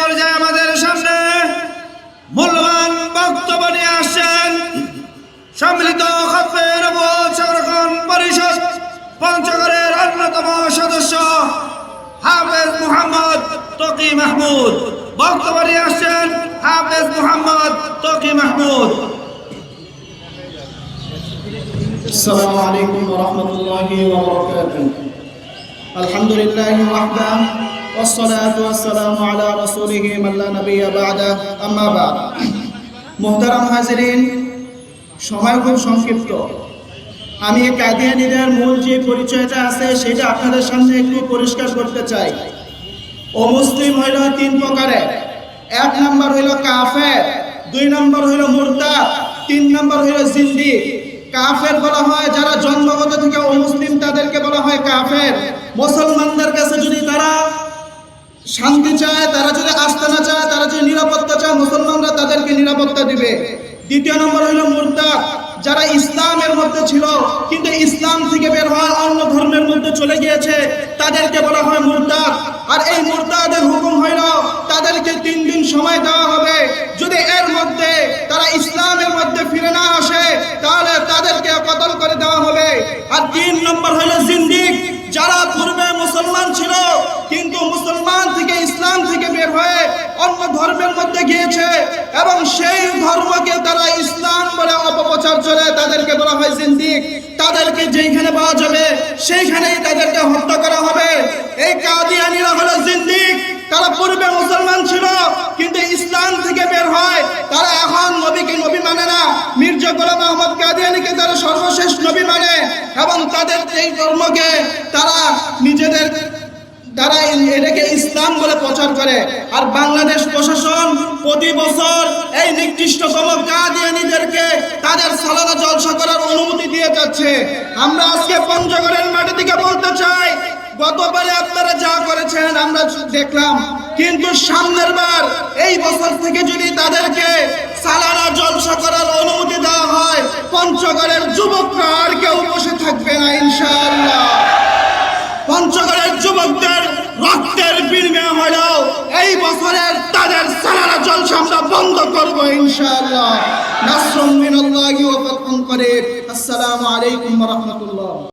পর্যায়ে আমাদের সামনে মূল্যবান বক্তব্য নিয়ে আসছেন সম্মিলিত খতমের সংরক্ষণ পরিষদ পঞ্চগড়ের অন্যতম সদস্য হাফেজ মুহাম্মদ তকি মাহমুদ বক্তব্য নিয়ে আসছেন হাফেজ মুহাম্মদ তকি মাহমুদ السلام عليكم ورحمة الله وبركاته الحمد لله وحده والصلاة والسلام على رسوله من لا نبي بعده أما بعد মোহতারাম হাজিরিন সময় খুব সংক্ষিপ্ত আমি কাদিয়ানিদের মূল যে পরিচয়টা আছে সেটা আপনাদের সামনে একটু পরিষ্কার করতে চাই ও মুসলিম হইল তিন প্রকারের এক নম্বর হইল কাফের দুই নম্বর হইল মুরতাদ তিন নম্বর হইল জিন্দি কাফের বলা হয় যারা জন্মগত থেকে অমুসলিম তাদেরকে বলা হয় কাফের মুসলমানদের কাছে যদি তারা নিরাপত্তা চায়, মুসলমানরা তাদেরকে নিরাপত্তা দিবে। দ্বিতীয় নম্বর হলো মুরতাদ যারা ইসলামের মধ্যে ছিল, কিন্তু ইসলাম থেকে বের হওয়া অন্য ধর্মের মধ্যে চলে গিয়েছে, তাদেরকে বলা হয় মুরতাদ আর এই মুরতাদের হুকুম হইল, তাদেরকে তিন দিন সময় দেওয়া হবে। যদি এর মধ্যে তারা ইসলামের মধ্যে ফিরে না আসে, তাহলে তাদেরকে কতল করে দেওয়া হবে। আর তিন নম্বর হলো জিন্দিক যারা পূর্বে মুসলমান ছিল কিন্তু মুসলমান থেকে ইসলাম থেকে বের হয়ে অন্য ধর্মের মধ্যে গিয়েছে এবং সেই ধর্মকে তারা ইসলাম বলে অপপ্রচার চলে তাদেরকে বলা হয় জিন্দিক। তাদেরকে যেখানে পাওয়া যাবে সেইখানেই তাদেরকে হত্যা করা হবে। এই কাদিয়ানিরা হলো জিন্দিক। তারা পূর্বে মুসলমান ছিল, কিন্তু ইসলাম থেকে বের হয়। তারা এখন নবীকে নবী মানে না। মির্জা গোলাম আহমদ কাদিয়ানিকে তারা সর্বশেষ নবী মানে এবং তাদের এই ধর্মকে তারা নিজেদের তারা এটাকে ইসলাম বলে প্রচার করে। আর বাংলাদেশ প্রশাসন প্রতি বছর এই নিকৃষ্টতম কাদিয়ানিদেরকে তাদের সালানা জলসা করার অনুমতি দিয়ে যাচ্ছে। আমরা আজকে পঞ্চগড়ের মাটি থেকে বলতে চাই, গতবারে আপনারা যা করেছেন আমরা দেখলাম। কিন্তু সামনের বার এই বছর থেকে যদি তাদেরকে সালানা জলসা করার অনুমতি দেওয়া হয়, পঞ্চগড়ের যুবকরা আর কেউ বসে থাকবে না ইনশাআল্লাহ পঞ্চগড়ের যুবকদের রক্তের বিনিময় হলেও এই বছরের তাদের সালানা জলসা আমরা বন্ধ করব ইনশাআল্লাহ। নাসরুম মিনাল্লাহি আসসালামু আলাইকুম ওয়া